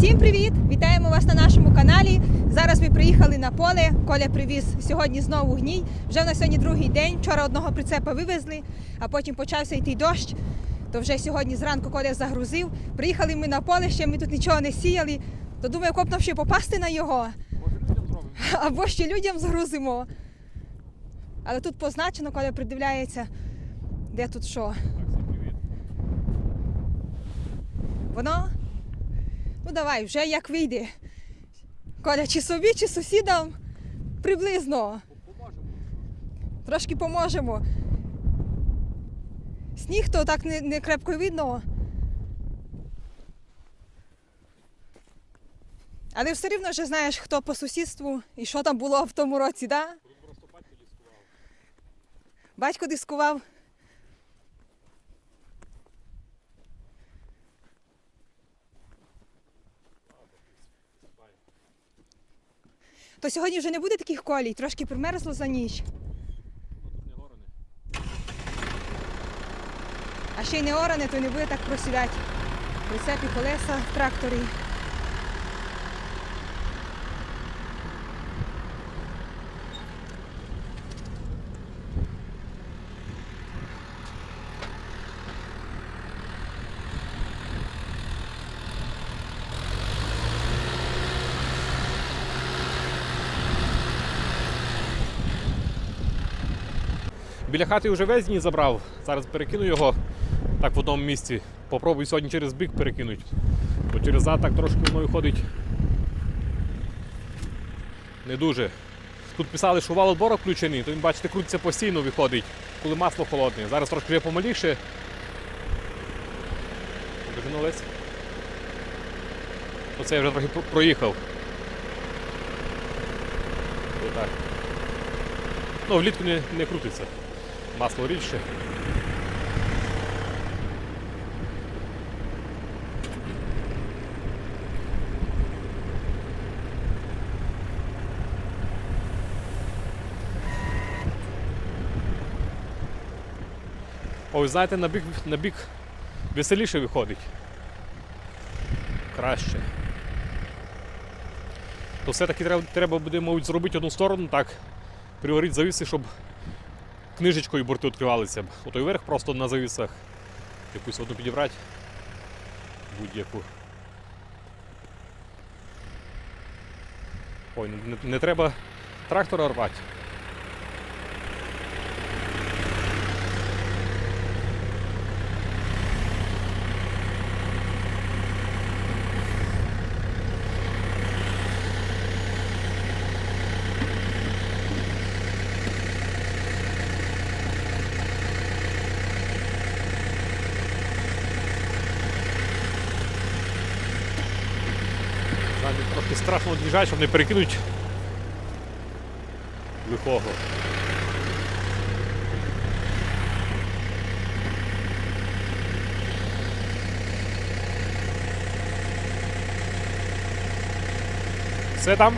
Всім привіт! Вітаємо вас на нашому каналі. Зараз ми приїхали на поле. Коля привіз сьогодні знову гній. Вже в нас сьогодні другий день. Вчора одного прицепа вивезли, а потім почався йти дощ. То вже сьогодні зранку Коля загрузив. Приїхали ми на поле, ще ми тут нічого не сіяли. То думаю, коп нам ще попасти на його. Або ще людям згрузимо. Але тут позначено, Коля придивляється, де тут що. Воно? Ну давай, вже як вийде. Коля, чи собі, чи сусідам приблизно. Поможемо. Трошки поможемо. Сніг то так не, не крепко видно. Але все рівно вже знаєш, хто по сусідству і що там було в тому році, так? да? Батько дискував. То сьогодні вже не буде таких колій, трошки примерзло за ніч. А ще й не оране, то не буде так просідати. Прицепі колеса в тракторі. Біля хати вже весь дні забрав. Зараз перекину його так в одному місці. Попробую сьогодні через бік перекинути. Бо через зад так трошки мною ходить. Не дуже. Тут писали, що вал отбору включений, то він, бачите, крутиться постійно виходить, коли масло холодне. Зараз трошки вже помаліше. Вигнулись. Оце я вже трохи про- проїхав. Отак. Ну, влітку не, не крутиться. Масло рідше. Ой, знаєте, на бік, на бік веселіше виходить. Краще. То все-таки треба, треба буде, мабуть, зробити одну сторону так, приварити завіси, щоб книжечкою борти відкривалися б. Ото верх, просто на завісах. Якусь одну підібрати. Будь-яку. Ой, не, не треба трактора рвати. Нам трохи страшно від'їжджати, щоб не перекинуть лихого. Все там?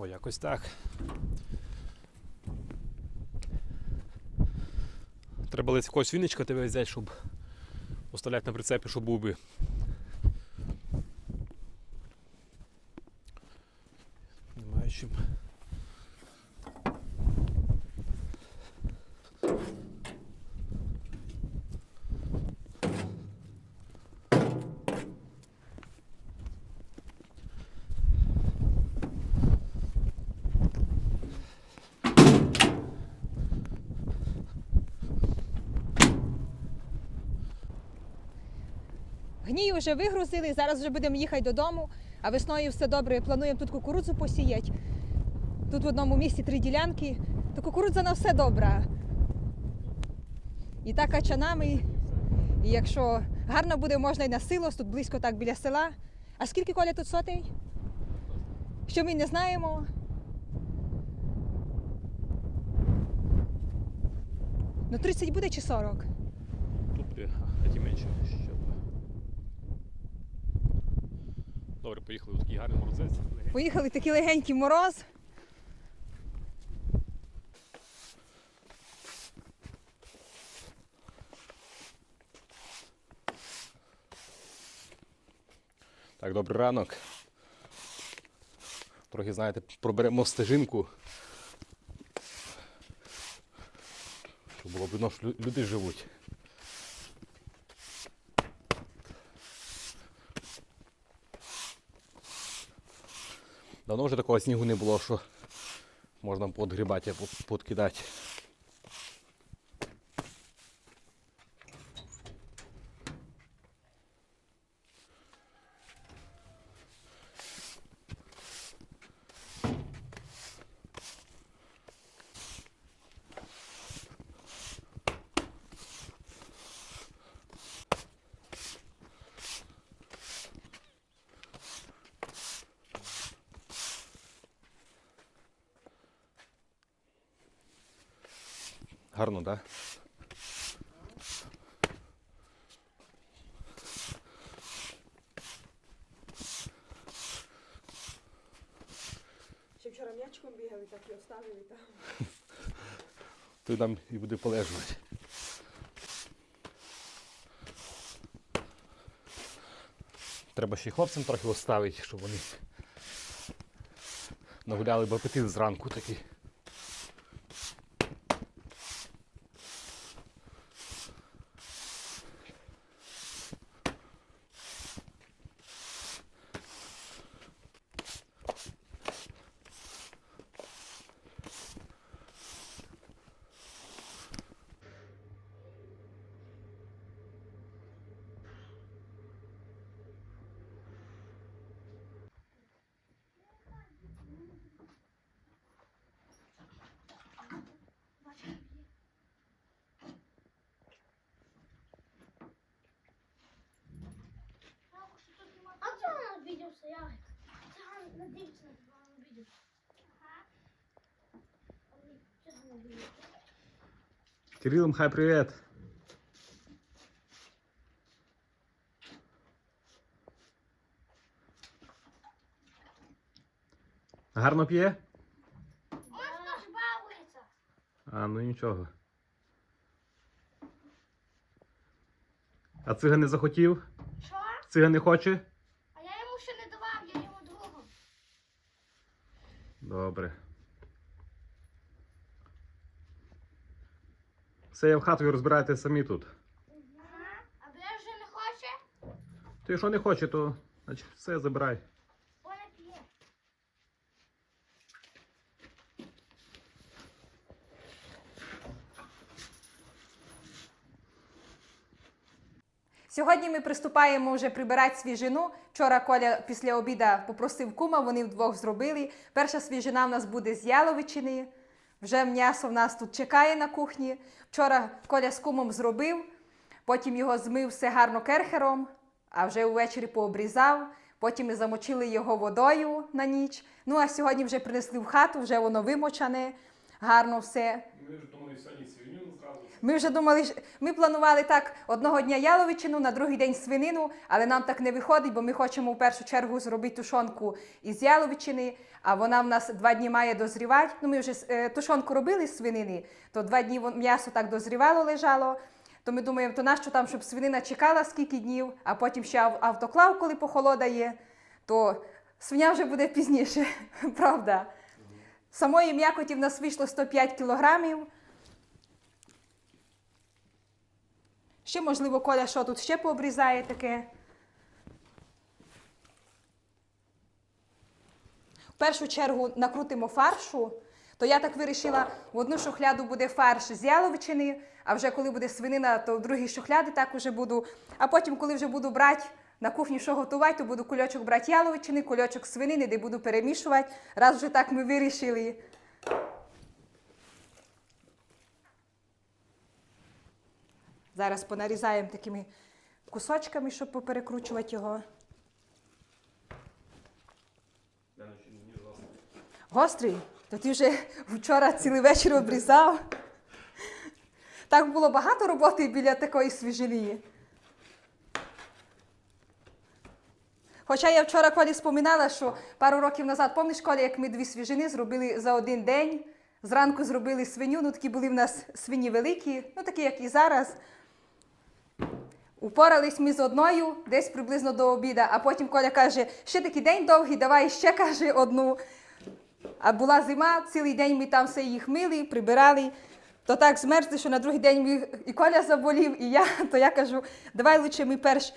О, якось так. Треба десь якогось віночка тебе взяти, щоб оставляти на прицепі, щоб був би. Гній вже вигрузили, зараз вже будемо їхати додому, а весною все добре. Плануємо тут кукурудзу посіяти. Тут в одному місці три ділянки, то кукурудза на все добра. І так качанами, і якщо гарно буде, можна й на силос, тут близько так біля села. А скільки коля тут сотень? Що ми не знаємо. Ну 30 буде чи 40? Тут а ті менше. Добре, поїхали у такий гарний морозець. Поїхали такий легенький мороз. Так, добрий ранок. Трохи, знаєте, проберемо стежинку. Щоб було видно, що люди живуть. Давно вже такого снігу не було, що можна подгрібати, подкидати. Гарно, так? Да? Ще вчора м'ячком бігали, так і оставили там. Той там і буде полежувати. Треба ще й хлопцям трохи оставити, щоб вони нагуляли б апетит зранку такий. Обідівся, Ярик? Це на. Чого не обідівся? Кирилл, мхай привіт. Гарно п'є? Можна ж бавиться. А, ну нічого. А циган не захотів? Що? Циган не хоче? А я йому ще не давав, я йому другу. Добре. Все, я в хату і розбирайте самі тут. А вже не хоче? Ти що не хоче, то значить, все забирай. Бо не п'є. Сьогодні ми приступаємо вже прибирати свіжину. Вчора Коля після обіда попросив кума, вони вдвох зробили. Перша свіжина в нас буде з яловичини. Вже м'ясо в нас тут чекає на кухні. Вчора Коля з кумом зробив, потім його змив все гарно керхером, а вже увечері пообрізав. Потім ми замочили його водою на ніч. Ну а сьогодні вже принесли в хату, вже воно вимочане, гарно все. Ми ж думали сьогодні свиню. Ми вже думали, ми планували так одного дня яловичину, на другий день свинину, але нам так не виходить, бо ми хочемо в першу чергу зробити тушонку із яловичини, а вона в нас два дні має дозрівати. Ну, ми вже е, тушонку робили з свинини, то два дні м'ясо так дозрівало, лежало. То ми думаємо, то нащо там, щоб свинина чекала скільки днів, а потім ще автоклав, коли похолодає, то свиня вже буде пізніше, правда. Самої м'якоті в нас вийшло 105 кілограмів. Ще, можливо, Коля, що тут ще пообрізає таке. В першу чергу накрутимо фаршу, то я так вирішила, в одну шухляду буде фарш з яловичини, а вже коли буде свинина, то в другій шухляди так уже буду. А потім, коли вже буду брати на кухні, що готувати, то буду кульочок брати яловичини, кульочок свинини, де буду перемішувати. Раз вже так ми вирішили. Зараз понарізаємо такими кусочками, щоб поперекручувати його. Гострий? То ти вже вчора цілий вечір обрізав. Так було багато роботи біля такої свіжелії. Хоча я вчора Колі споминала, що пару років назад, пам'ятаєш, Коля, як ми дві свіжини зробили за один день. Зранку зробили свиню, ну такі були в нас свині великі, ну такі, як і зараз. Упорались ми з одною десь приблизно до обіда, а потім Коля каже, ще такий день довгий, давай ще каже одну. А була зима, цілий день ми там все їх мили, прибирали. То так змерзли, що на другий день ми, і Коля заболів, і я, то я кажу, давай лучше ми перш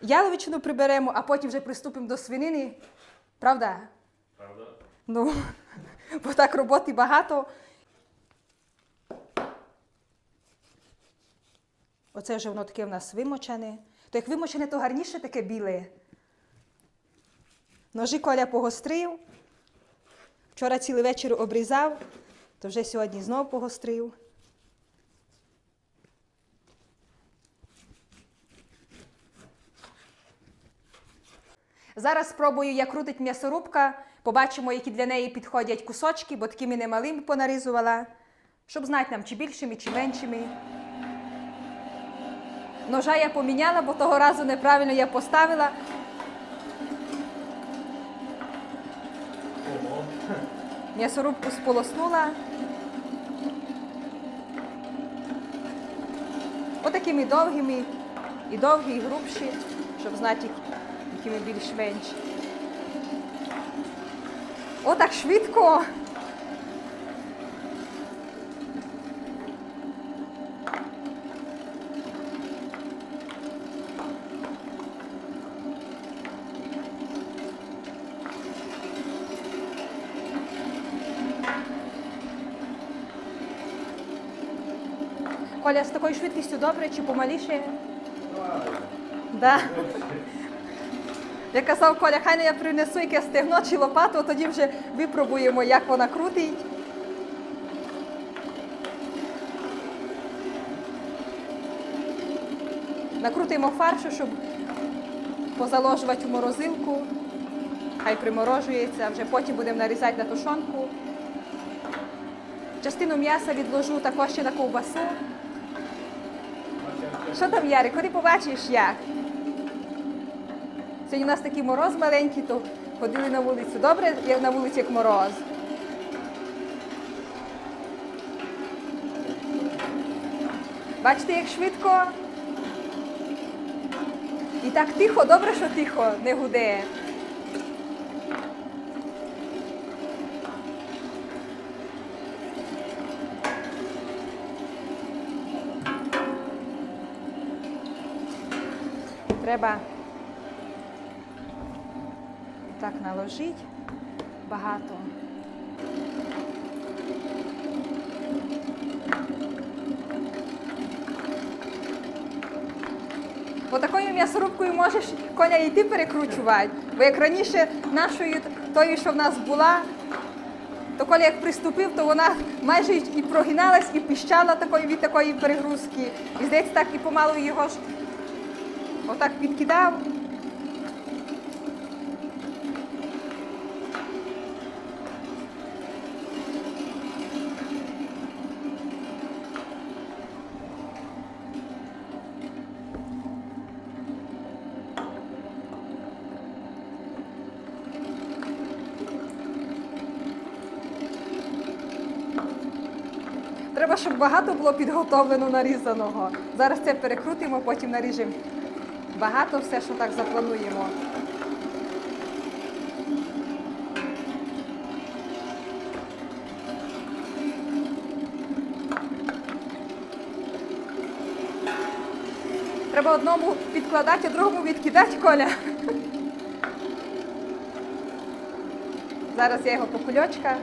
яловичину приберемо, а потім вже приступимо до свинини. Правда? Правда? Ну, бо так роботи багато. Оце вже воно таке в нас вимочене. То як вимочене, то гарніше таке біле. Ножі Коля погострив. Вчора цілий вечір обрізав, то вже сьогодні знов погострив. Зараз спробую, як крутить м'ясорубка. Побачимо, які для неї підходять кусочки, бо такими немалими понарізувала, щоб знати нам, чи більшими, чи меншими. Ножа я поміняла, бо того разу неправильно я поставила. М'ясорубку сполоснула. Отакими довгими, і довгі, і грубші, щоб знати, якими більш-менш. Отак швидко. Коля, з такою швидкістю добре чи помаліше? Да. Я казав, Коля, хай не я принесу яке стегно чи лопату, тоді вже випробуємо, як вона крутить. Накрутимо фаршу, щоб позаложувати в морозилку. Хай приморожується, вже потім будемо нарізати на тушонку. Частину м'яса відложу також ще на ковбасу. Що там, Ярик, ходи побачиш як. Сьогодні у нас такий мороз маленький, то ходили на вулицю. Добре, як на вулиці як мороз. Бачите, як швидко. І так тихо, добре, що тихо, не гуде. Треба так наложити багато. Бо такою м'ясорубкою можеш коня і ти перекручувати. Бо як раніше нашою тою, що в нас була, то коля як приступив, то вона майже і прогиналась, і піщала такої від такої перегрузки. І здається, так і помалу його ж отак підкидав. Треба, щоб багато було підготовлено нарізаного. Зараз це перекрутимо, потім наріжемо. Багато все, що так заплануємо. Треба одному підкладати, а другому відкидати коля. Зараз я його по кульочках.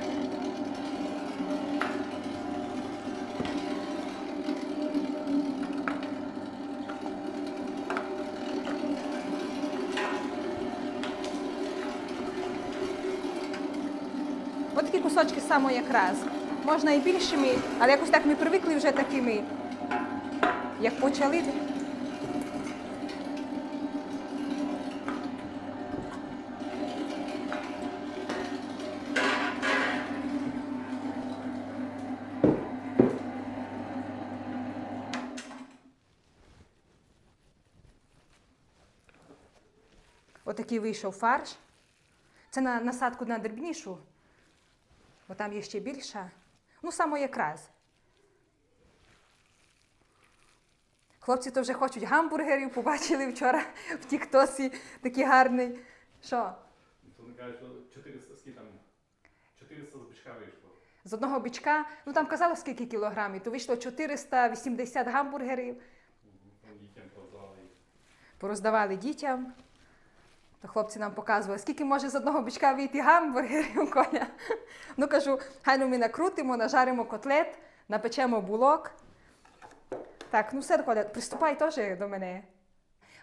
само якраз. Можна і більшими, але якось так ми привикли вже такими, як почали. Отакий вийшов фарш. Це на насадку на дрібнішу бо там є ще більша. Ну, саме якраз. Хлопці то вже хочуть гамбургерів, побачили вчора в Тіктосі такий гарний. Що? То не кажуть, що 400 скільки там? 400 з бичка вийшло. З одного бичка, ну там казали скільки кілограмів, то вийшло 480 гамбургерів, дітям позвали. пороздавали дітям. То хлопці нам показували, скільки може з одного бичка вийти гамбургерів, Коля. Ну кажу, хай ну ми накрутимо, нажаримо котлет, напечемо булок. Так, ну все, Коля, приступай теж до мене.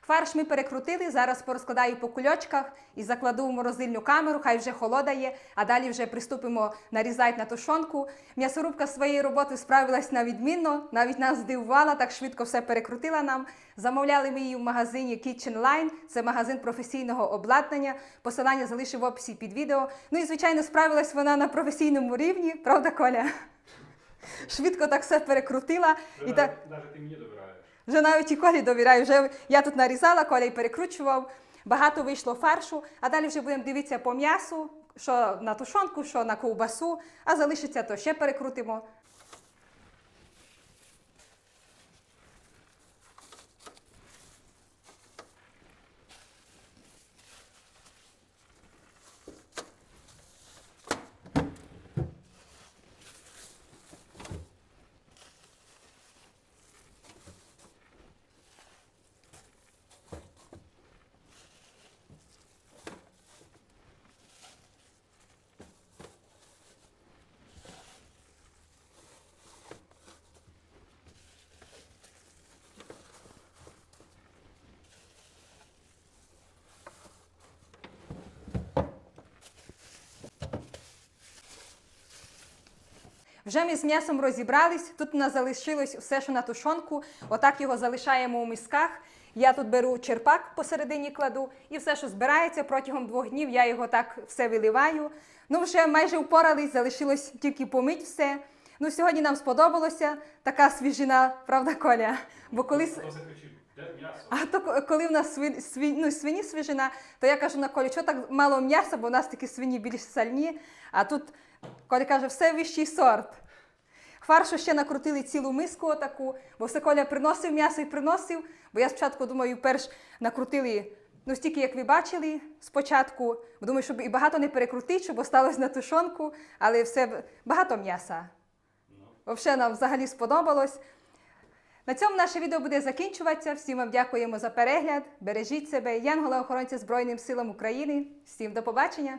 Фарш ми перекрутили, зараз порозкладаю по кульочках і закладу в морозильну камеру, хай вже холодає, а далі вже приступимо нарізати на тушонку. М'ясорубка своєї роботи справилась на відмінно, навіть нас здивувала, так швидко все перекрутила нам. Замовляли ми її в магазині Kitchen Line, це магазин професійного обладнання. Посилання залишив в описі під відео. Ну і звичайно, справилась вона на професійному рівні, правда, Коля? Швидко так все перекрутила. І так... Навіть ти мені довіряєш. Вже навіть і Колі довіряю. Вже я тут нарізала, колій перекручував. Багато вийшло фаршу, а далі вже будемо дивитися по м'ясу, що на тушонку, що на ковбасу, а залишиться, то ще перекрутимо. Вже ми з м'ясом розібрались. Тут у нас залишилось все, що на тушонку. Отак його залишаємо у мисках. Я тут беру черпак посередині кладу, і все, що збирається протягом двох днів, я його так все виливаю. Ну, вже майже впорались, залишилось тільки помить все. Ну, сьогодні нам сподобалося така свіжина, правда, Коля? Бо колись. А то коли в нас свин, свин, ну, свині свіжина, то я кажу на Колі, що так мало м'яса, бо у нас такі свині більш сальні. А тут Коля каже, все вищий сорт. Фаршу ще накрутили цілу миску отаку, бо все Коля приносив м'ясо і приносив. Бо я спочатку думаю, перш накрутили ну, стільки, як ви бачили спочатку. Бо думаю, щоб і багато не перекрутити, щоб осталось на тушонку, але все багато м'яса. Взагалі нам взагалі сподобалось. На цьому наше відео буде закінчуватися. Всім вам дякуємо за перегляд. Бережіть себе, янголи охоронці Збройним силам України. Всім до побачення!